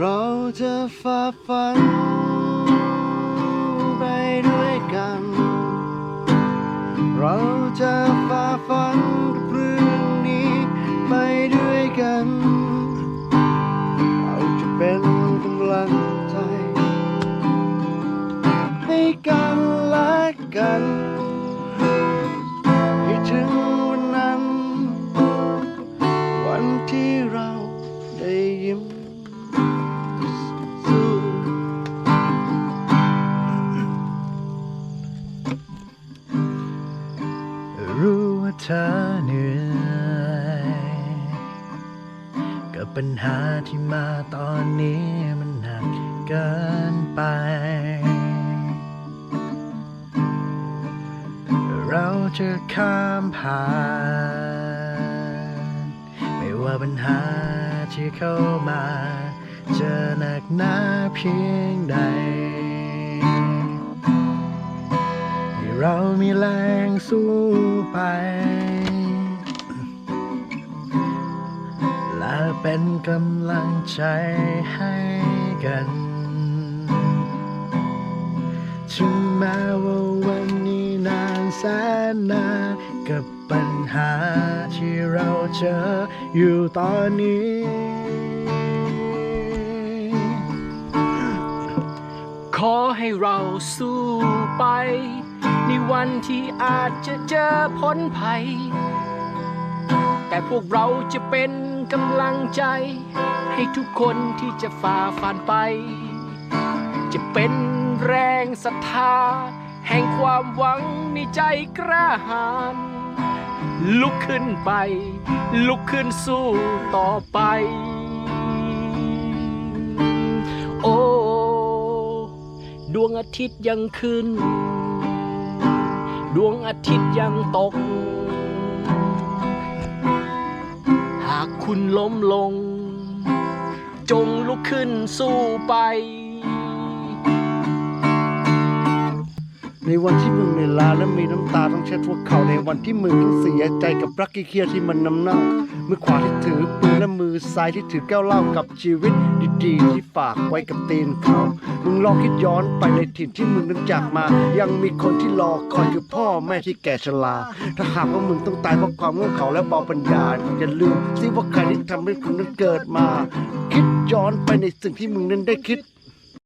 เราจะฝ่าฟัน ไปด้วยกัน เราจะฝ่าฟันกับเรื่องนี้ไปด้วยกัน เราจะเป็นกำลังใจ ให้กันและกัน เธอเหนื่อยกับปัญหาที่มาตอนนี้มันหนักเกินไป เราจะข้ามผ่าน ไม่ว่าปัญหาที่เข้ามา จะหนักหนาเพียงใด เรามีแรงสู้ไป และเป็นกำลังใจให้กัน ถึงแม้ว่าวันนี้นานแสนนานกับปัญหาที่เราเจออยู่ตอนนี้ขอให้เราสู้ไป ในวันที่อาจจะเจอพ้นภัย แต่พวกเราจะเป็นกำลังใจ ให้ทุกคนที่จะฝ่าฟันไป จะเป็นแรงศรัทธา แห่งความหวังในใจกล้าหาญลุกขึ้นไป ลุกขึ้นสู้ต่อไป โอ้ ดวงอาทิตย์ยังขึ้น ดวงอาทิตย์ยังตก หากคุณล้มลง จงลุกขึ้นสู้ไป ในวันที่มึงเหนื่อยล้าและมีน้ำตาต้องเช็ดพวกเขาในวันที่มึงต้องเสียใจกับรักขี้เคียที่มันนำเน่ามือขวาที่ถือปืนและมือซ้ายที่ถือแก้วเหล้ากับชีวิตดีๆที่ฝากไว้กับตีนเขา มึงลองคิดย้อนไปในถิ่นที่มึงนึกจากมา ยังมีคนที่รอคอยคือพ่อแม่ที่แก่ชรา ถ้าหากว่ามึงต้องตายเพราะความโง่เขาและเบาปัญญาอย่าลืมสิว่าใครที่ทำให้คุณนั้นเกิดมา คิดย้อนไปในสิ่งที่มึงนั้นได้คิด